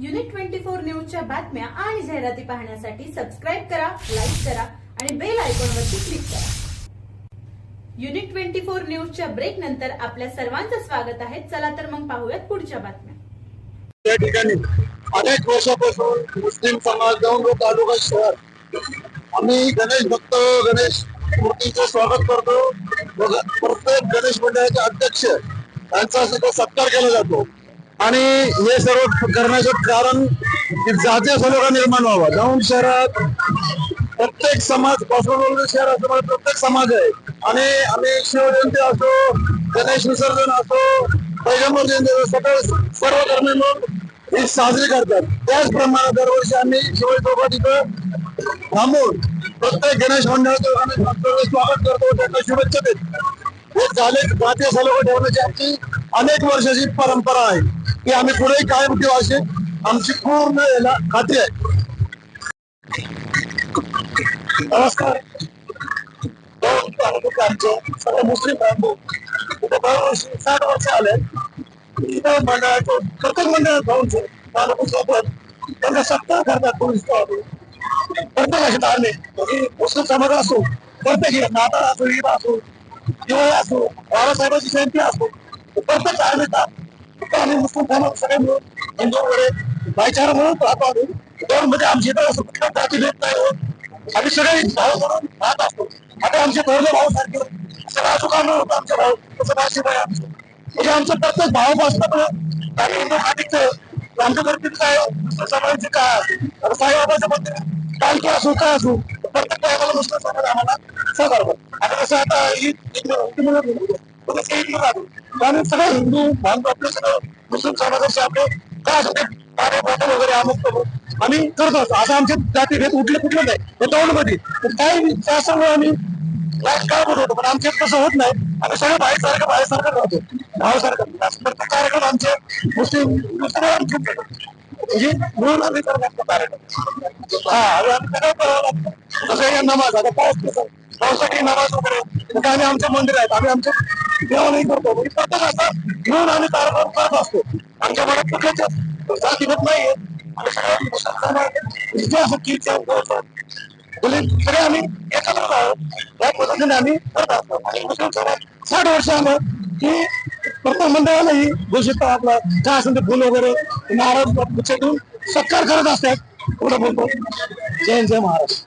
Unit twenty four न्यूजच्या बातम्या आणि जाहिराती पाहण्यासाठी सबस्क्राईब करा लाईक करा आणि बेल आयकॉनवरती क्लिक करा. युनिट ट्वेंटी फोर न्यूजच्या ब्रेक नंतर आपल्या सर्वांचं स्वागत आहे. चला तर मग पाहूयात पुढच्या बातम्या. या ठिकाणी अनेक वर्षापासून मुस्लिम समाज दौंड तालुका शहर आम्ही गणेश भक्त गणेश मूर्तीचं स्वागत करतो. प्रत्येक गणेश मंडळाचे अध्यक्ष यांचा सुद्धा सत्कार केला जातो. आणि हे सर्व करण्याचं कारण जातीय सलोखा निर्माण व्हावा. दौंड शहरात प्रत्येक समाजपासून शहर असं प्रत्येक समाज आहे. आणि आम्ही शिवजयंती असो गणेश विसर्जन असो पैगंबर जयंती सगळं सर्व धर्म लोक ही साजरी करतात. त्याचप्रमाणे दरवर्षी आम्ही शिवाजी चौकात इथं थांबून प्रत्येक गणेश मंडळाचं आम्ही स्वागत करतो त्यांना शुभेच्छा देतो. हे झाले जातीय सलोखा ठेवण्याची आमची अनेक वर्षाची परंपरा आहे. की आम्ही पुढे कायम ठेवू अशी आमची पूर्ण याला खात्री आहे. नमस्कार. दोन सगळे मुस्लिम बांधव इथे दरवर्षी साठ वर्ष आले. इथं मंडळाचं प्रत्येक मंडळात जाऊन सोबत त्यांना सत्ता करतात पोलीस प्रत्येकाचे धार्मिक मुस्लिम समाज असो प्रत्येक नाताळ असो ईद असो दिवाळी असो बाबासाहेबांची जयंती असो प्रत्येक चार देतात आम्ही मुस्लिम समाज सगळे मिळून. हिंदू वगैरे भाईचारा म्हणून राहतो आम्ही दोन मध्ये आमची इथं असं कुठल्या जाती भेट नाही होत. आम्ही सगळे भाऊ म्हणून राहत असतो. आता आमचे थोरले भाऊ सारखे असं राजूकांना होतं आमचे भाऊ तसं नाशिक आहे आमचं. म्हणजे आमचं प्रत्येक भाऊ असतं आणि हिंदू खातीचं आमच्या घरती काय हो? समाजाचे काय साईबाबाचं मंदिर पालखी असो काय असो प्रत्येक टायमाला मुस्लिम समाज आम्हाला सहकार करतो. आता कसं आता ईद ईद राहतो आणि सगळं हिंदू बांधव आपले सगळं मुस्लिम समाजाचे आपले काय असं पाणी बॉटल वगैरे अमुक तमुक. आम्ही करतो असतो. आता आमचे जाती भेद उठले कुठले नाही. हे दौंडमध्ये काही त्याच्यामुळे आम्ही काय होतो पण आमच्यात तसं होत नाही. आम्ही सगळं बाहेरसारखं बाहेरसारखं राहतो. भावासारखं असं प्रत्येक कार्यक्रम आमचे मुस्लिम मुस्लिम म्हणजे म्हणून आम्ही करण्याचा कार्यक्रम. हा. आम्ही करावं जसं हे नमाज. आता पाऊस कसं नमाज वगैरे. आम्ही आमचे मंदिर आहेत आम्ही आमचे देवालाही करतो. म्हणजे प्रत्येक घेऊन आम्ही कार्यक्रम करत असतो. आमच्या मनात कुठल्याच जाती नाहीये. आम्ही असं कीर्तन सगळे आम्ही एकत्र आहोत या पद्धतीने आम्ही करत असतो आणि मुस्लिम समाज साठ वर्ष आम्ही की प्रत्येक मंडळालाही घोषित आपला काय असेल ते फुल वगैरे. महाराज गुच्छ देऊन सत्कार करत असतात. एवढं बोलतो. जय जय महाराज.